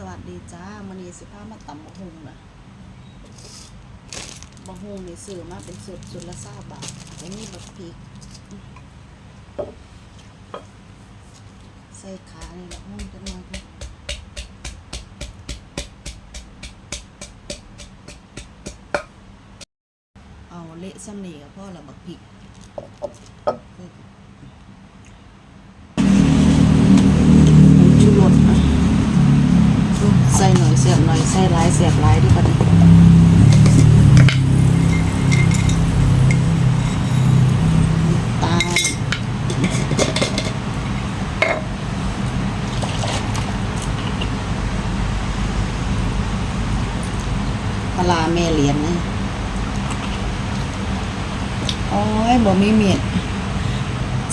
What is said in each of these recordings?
สวัสดีจ้ามันนี้สิพามาตำบะฮุงนะบะฮุงนี่ซื้อมาเป็นสุดสุดละซาบาทแล้วมีบักพริก ใส่ขาในี่ละหุ่งกันมาค่ะเอาเละซ้ำนี่กับพ่อละบักพริก ชูรสนะใสียบหน่อยใส่หลายเสียบหลายดีกว่านี้ตาลปลาร้าแม่เหรียญนะโอ้ยบ่มีเมียด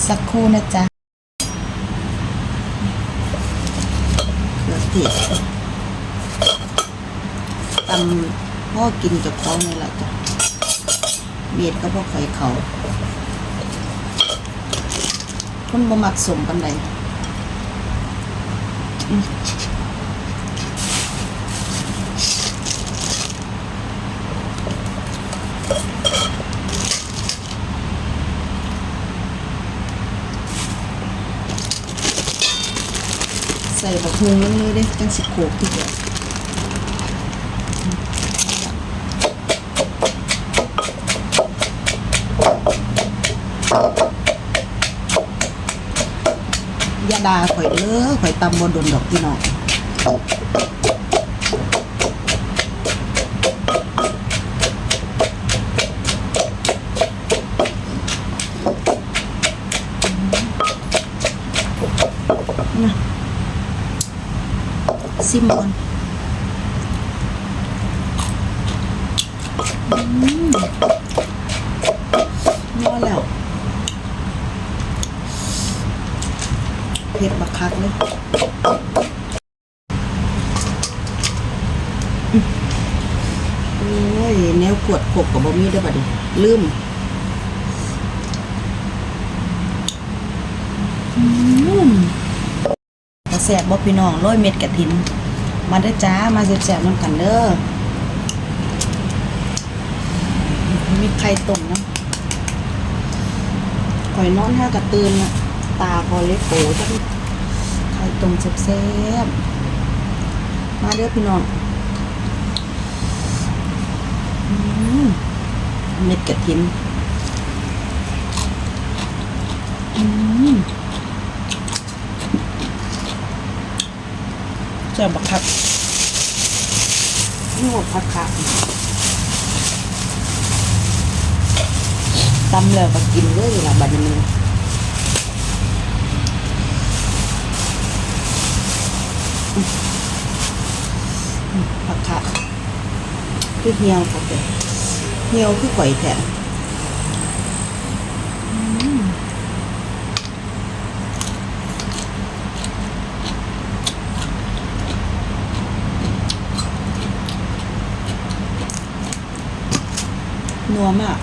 สักครู่นะจ๊ะเขือเทศำพ่อกินกับเขานี่แหละจ้ะเบียดก็พ่อไข่เขา คนบ่มักสมปันใดอืมใส่บักฮุงลงเลยเด้จังสิโขกทีเดียว อยาดาข่อยเด้อข่อยตำบนดนดอกพี่น้องนะซิมก่อนอืมนัวแล้ว เผ็ดบักคักเลยอืมโอ้ย แนวกวดขบกับบะมี่ได้อบัดนี้ลืมอืมกระแสบบ่พี่น้องร้อยเม็ดกระถิน มาเด้อจ้า มาแซ่บๆน้ำกันเด้อมีไข่ต้มนะข่อยนอนห้ากระตื่นน่ะ ตาพอเล็กโตจังไข่ต้มแซ่บๆมาเด้อพี่น้องอืมเม็ดกระถินอืมเจ้าบักคับนี่หมดผักขาตำแล้วก็กินเลยล่ะบัดนี้ ผักขะคือเหี่ยวค่ะเด็เหี่ยวคือก๋วยแทนนัวมาก